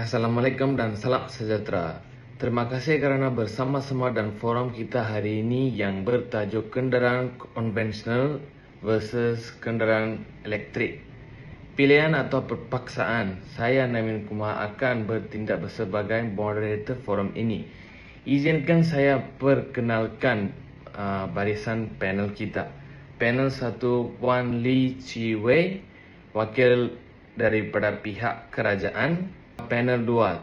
Assalamualaikum dan salam sejahtera. Terima kasih kerana bersama-sama dan forum kita hari ini yang bertajuk kenderaan konvensional versus kenderaan elektrik. Pilihan atau perpaksaan, saya Namin Kumar akan bertindak sebagai moderator forum ini. Izinkan saya perkenalkan uh, barisan panel kita. Panel satu Puan Lee Chi Wei, wakil daripada pihak kerajaan. Panel dua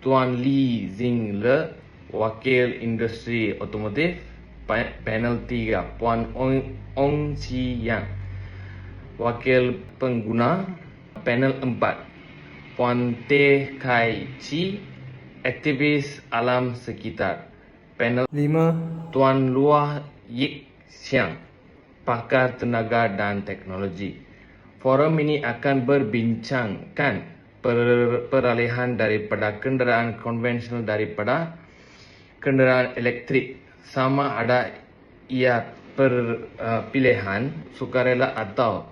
Tuan Lee Zing Le, wakil industri otomotif. Pa- Panel tiga Puan Ong, Ong Chi Yang, wakil pengguna. Panel empat Puan Teh Kai Chi, aktivis alam sekitar. Panel lima, Tuan Luah Yik Siang, pakar tenaga dan teknologi. Forum ini akan berbincangkan per- peralihan daripada kenderaan konvensional daripada kenderaan elektrik sama ada ia per uh, pilihan sukarela atau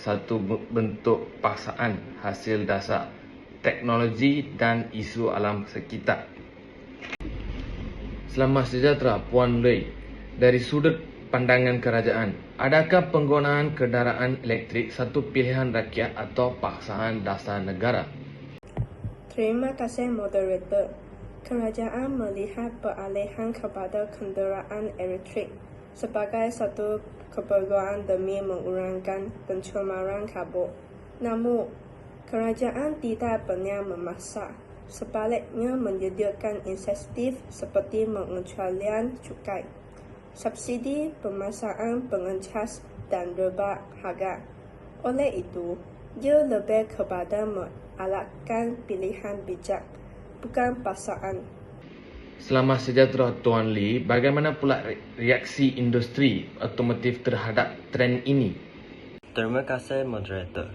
satu be- bentuk paksaan hasil dasar teknologi dan isu alam sekitar. Selamat sejahtera Puan Lei. Dari sudut pandangan kerajaan, adakah penggunaan kenderaan elektrik satu pilihan rakyat atau paksaan dasar negara? Terima kasih moderator. Kerajaan melihat peralihan kepada kenderaan elektrik sebagai satu keperluan demi mengurangkan pencemaran karbon. Namun, kerajaan tidak pernah memaksa. Sebaliknya menyediakan insentif seperti pengecualian cukai, subsidi pemasangan pengencas dan rebah harga. Oleh itu, ia lebih kepada mengalatkan pilihan bijak, bukan paksaan. Selamat sejahtera Tuan Lee, bagaimana pula re- reaksi industri otomotif terhadap trend ini? Terima kasih moderator.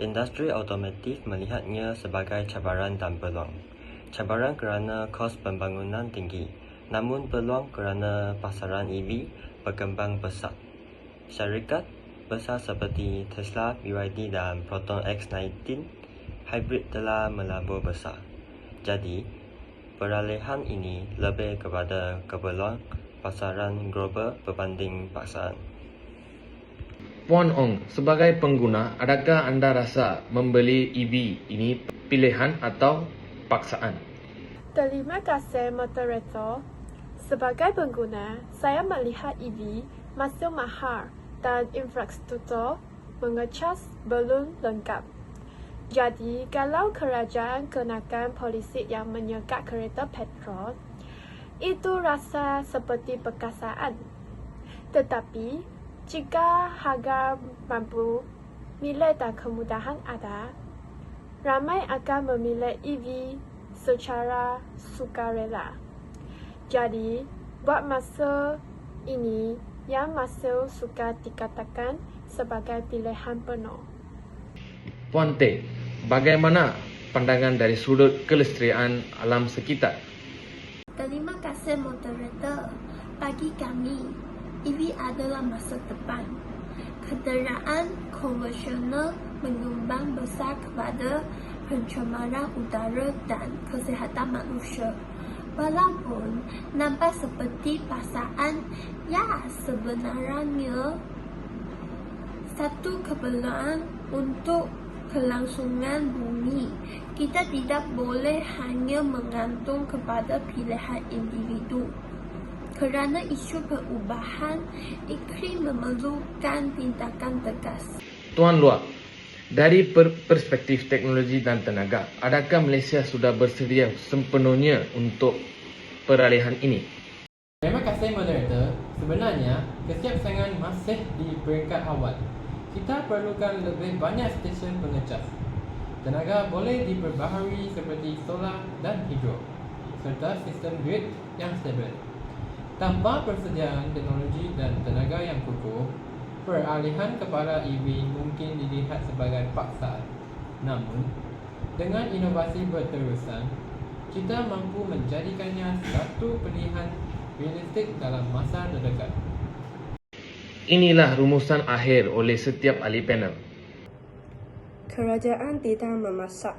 Industri otomotif melihatnya sebagai cabaran dan peluang. Cabaran kerana kos pembangunan tinggi, namun peluang kerana pasaran EV berkembang pesat. Syarikat besar seperti Tesla, BYD dan Proton X19 hybrid telah melabur besar. Jadi, peralihan ini lebih kepada keperluan pasaran global berbanding paksaan. Puan Ong, sebagai pengguna, adakah anda rasa membeli EV ini pilihan atau paksaan? Terima kasih moderator. Sebagai pengguna, saya melihat EV masih mahal dan infrastruktur mengecas belum lengkap. Jadi, kalau kerajaan kenakan polisi yang menyekat kereta petrol, itu rasa seperti perkasaan. Tetapi, jika harga mampu, nilai dan kemudahan ada, ramai akan memilih EV secara sukarela. Jadi, buat masa ini yang masih suka dikatakan sebagai pilihan penuh. Puan Teh, bagaimana pandangan dari sudut kelestarian alam sekitar? Terima kasih moderator. Bagi kami, EV adalah masa depan. Kenderaan konvensional menyumbang besar kepada pencemaran udara dan kesihatan manusia. Walaupun nampak seperti paksaan, ya sebenarnya satu keperluan untuk kelangsungan bumi. Kita tidak boleh hanya mengantung kepada pilihan individu. Kerana isu perubahan iklim memerlukan tindakan tegas. Tuan Luak, dari per- perspektif teknologi dan tenaga, adakah Malaysia sudah bersedia sepenuhnya untuk peralihan ini? Terima kasih moderator. Sebenarnya, kesiapsiagaan masih di peringkat awal. Kita perlukan lebih banyak stesen pengecas. Tenaga boleh diperbaharui seperti solar dan hidro, serta sistem grid yang stabil. Tanpa persediaan teknologi dan tenaga yang kukuh, peralihan kepada EV mungkin dilihat sebagai paksaan. Namun, dengan inovasi berterusan, kita mampu menjadikannya satu pilihan realistik dalam masa terdekat. Inilah rumusan akhir oleh setiap ahli panel. Kerajaan tidak memaksa,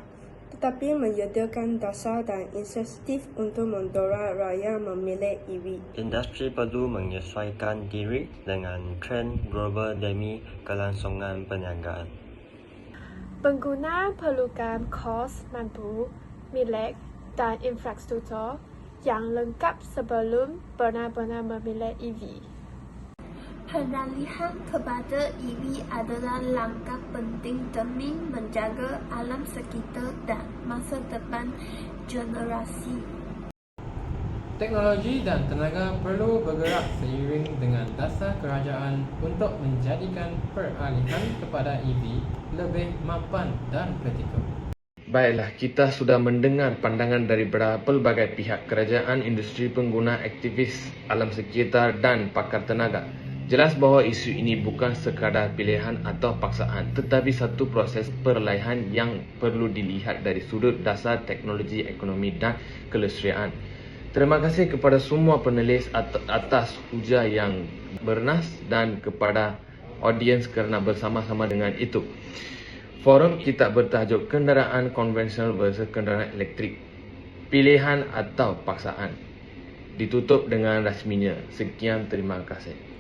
tetapi menyediakan dasar dan insentif untuk mendorong rakyat memilih EV. Industri perlu menyesuaikan diri dengan trend global demi kelangsungan perniagaan. Pengguna perlukan kos mampu, milik dan infrastruktur yang lengkap sebelum benar-benar memilih EV. Peralihan kepada EV adalah langkah penting demi menjaga alam sekitar dan masa depan generasi. Teknologi dan tenaga perlu bergerak seiring dengan dasar kerajaan untuk menjadikan peralihan kepada EV lebih mapan dan praktikal. Baiklah, kita sudah mendengar pandangan dari pelbagai pihak kerajaan, industri pengguna, aktivis alam sekitar dan pakar tenaga. Jelas bahawa isu ini bukan sekadar pilihan atau paksaan tetapi satu proses perlaihan yang perlu dilihat dari sudut dasar teknologi, ekonomi dan kelestarian. Terima kasih kepada semua penulis at- atas hujah yang bernas dan kepada audiens kerana bersama-sama dengan itu. Forum kita bertajuk kenderaan konvensional versus kenderaan elektrik. Pilihan atau paksaan. Ditutup dengan rasminya. Sekian terima kasih.